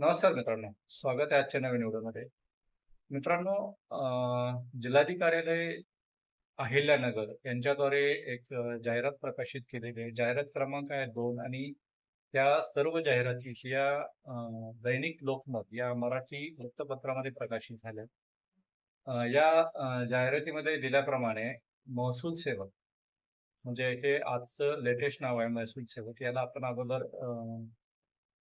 नमस्कार मित्रांनो. स्वागत आहे आजच्या नवीन व्हिडिओमध्ये. मित्रांनो जिल्हाधिकारी कार्यालय अहिल्यानगर यांच्याद्वारे एक जाहिरात प्रकाशित केलेली आहे. जाहिरात क्रमांक आहे दोन आणि त्या सर्व जाहिराती या दैनिक लोकमत या मराठी वृत्तपत्रामध्ये प्रकाशित झाल्या. या जाहिरातीमध्ये दिल्याप्रमाणे महसूल सेवक म्हणजे हे आजचं लेटेस्ट नाव आहे महसूल सेवक याला आपण अगोदर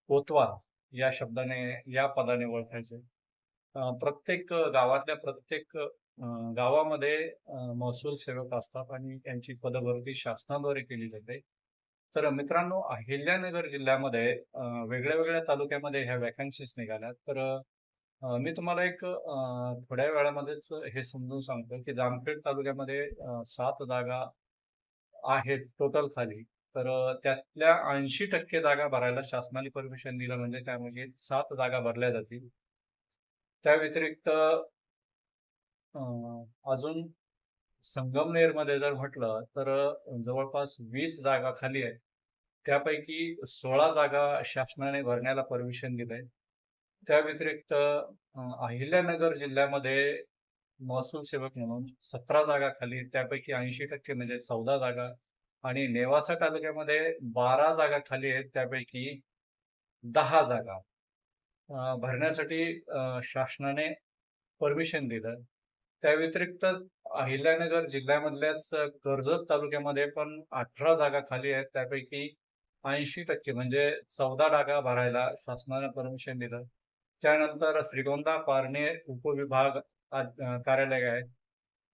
कोतवाल या शब्दाने या पदाने ओळखायचे. प्रत्येक गावातल्या प्रत्येक गावामध्ये महसूल सेवक असतात आणि त्यांची पदभरती शासनाद्वारे केली जाते. तर मित्रांनो अहिल्यानगर जिल्ह्यामध्ये वेगळ्या वेगळ्या तालुक्यामध्ये ह्या वॅकन्सीज निघाल्या तर मी तुम्हाला एक थोड्या वेळामध्येच हे समजून सांगतो की जामखेड तालुक्यामध्ये सात जागा आहेत टोटल खाली. तर त्यातल्या ऐंशी टक्के जागा भरायला शासनाने परमिशन दिलं म्हणजे त्यामध्ये म्हणजे सात जागा भरल्या जातील. त्या व्यतिरिक्त अजून संगमनेरमध्ये जर म्हटलं तर जवळपास वीस जागा खाली आहेत. त्यापैकी सोळा जागा शासनाने भरण्याला परमिशन दिलंय. त्या व्यतिरिक्त अहिल्यानगर जिल्ह्यामध्ये महसूल सेवक म्हणून सतरा जागा खाली त्यापैकी ऐंशी टक्के म्हणजे चौदा जागा आणि नेवासा तालुक्यामध्ये बारा जागा खाली आहेत त्यापैकी दहा जागा. भरण्यासाठी शासनाने परमिशन दिलं. त्या व्यतिरिक्त अहिल्यानगर जिल्ह्यामधल्याच कर्जत तालुक्यामध्ये पण अठरा जागा खाली आहेत त्यापैकी ऐंशी टक्के म्हणजे चौदा जागा भरायला शासनाने परमिशन दिलं. त्यानंतर श्रीगोंदा पारणे उपविभाग कार्यालय आहे.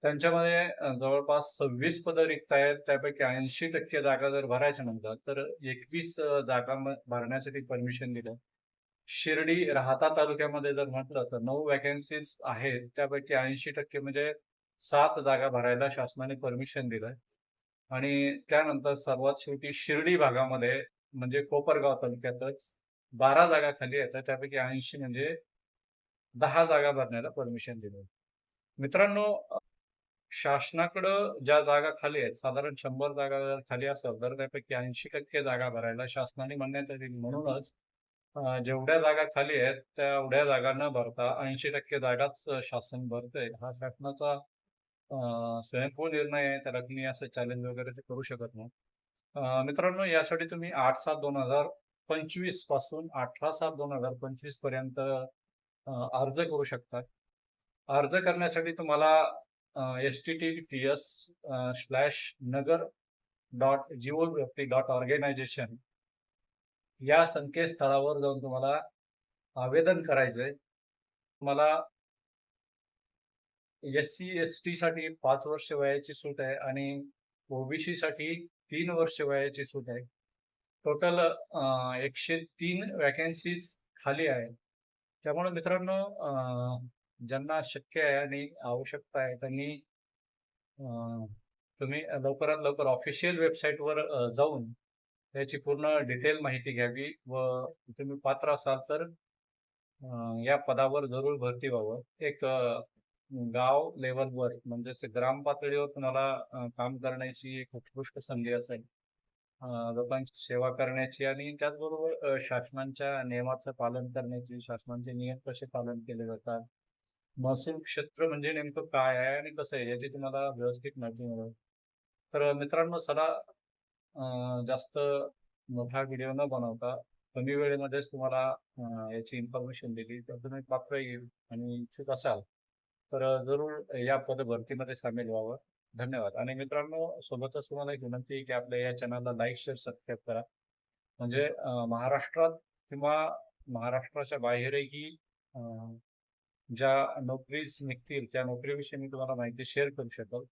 त्यांच्यामध्ये जवळपास सव्वीस पदं रिक्त आहेत. त्यापैकी ऐंशी टक्के जागा जर भरायच्या म्हणतात तर एकवीस जागा भरण्यासाठी परमिशन दिलं. शिर्डी राहता तालुक्यामध्ये जर म्हटलं तर नऊ वॅकन्सीज आहेत. त्यापैकी ऐंशी टक्के म्हणजे सात जागा भरायला शासनाने परमिशन दिलं. आणि त्यानंतर सर्वात शेवटी शिर्डी भागामध्ये म्हणजे कोपरगाव तालुक्यातच बारा जागा खाली आहेत. त्यापैकी ऐंशी म्हणजे दहा जागा भरण्याला परमिशन दिलं. मित्रांनो शासनाकडं ज्या जागा खाली आहेत साधारण शंभर जागा जर खाली असेल तर त्यापैकी ऐंशी टक्के जागा भरायला शासनाने मान्यता दिली. म्हणूनच जेवढ्या जागा खाली आहेत तेवढ्या जागा न भरता ऐंशी टक्के जागाच शासन भरतंय. हा शासनाचा अ, स्वयंभू निर्णय आहे. त्याला तुम्ही असं चॅलेंज वगैरे ते करू शकत नाही. मित्रांनो यासाठी तुम्ही आठ सात दोन हजार पंचवीसपासून अठरा सात दोन हजार पंचवीसपर्यंत अर्ज करू शकता. अर्ज करण्यासाठी तुम्हाला S T T T S slash नगर डॉट व्यक्ती डॉट ऑर्गनायझेशन या संकेतस्थळावर जाऊन तुम्हाला आवेदन करायचंय. तुम्हाला एस सी एस टी साठी पाच वर्ष वयाची सूट आहे आणि ओबीसी साठी तीन वर्ष वयाची सूट आहे. टोटल एकशे तीन वॅकन्सीज खाली आहे. त्यामुळे मित्रांनो ज्यांना शक्य आहे आणि आवश्यकता आहे त्यांनी तुम्ही लवकरात लवकर ऑफिशियल वेबसाईटवर जाऊन त्याची पूर्ण डिटेल माहिती घ्यावी व तुम्ही पात्र असाल तर या पदावर जरूर भरती व्हावं. एक गाव लेवलवर म्हणजेच ग्राम पातळीवर तुम्हाला काम करण्याची एक उत्कृष्ट संधी असेल. लोकांची सेवा करण्याची आणि त्याचबरोबर शासनाच्या नियमाचं पालन करण्याची शासनाचे नियम कसे पालन केले जातात महसूल क्षेत्र म्हणजे नेमकं काय आहे आणि कसं आहे याची तुम्हाला व्यवस्थित माहिती मिळेल. तर मित्रांनो चला जास्त मोठा व्हिडिओ न बनवता कमी वेळेमध्येच तुम्हाला याची इन्फॉर्मेशन दिली. तर तुम्ही पात्र येईल आणि इच्छुक असाल तर जरूर या पद भरतीमध्ये सामील व्हावं. धन्यवाद. आणि मित्रांनो सोबतच तुम्हाला एक विनंती की आपल्या या चॅनलला लाईक शेअर सबस्क्राईब करा. म्हणजे महाराष्ट्रात किंवा महाराष्ट्राच्या बाहेरही ज्या नोकरीज निघतील त्या नोकरीविषयी मी तुम्हाला माहिती शेअर करू शकेल.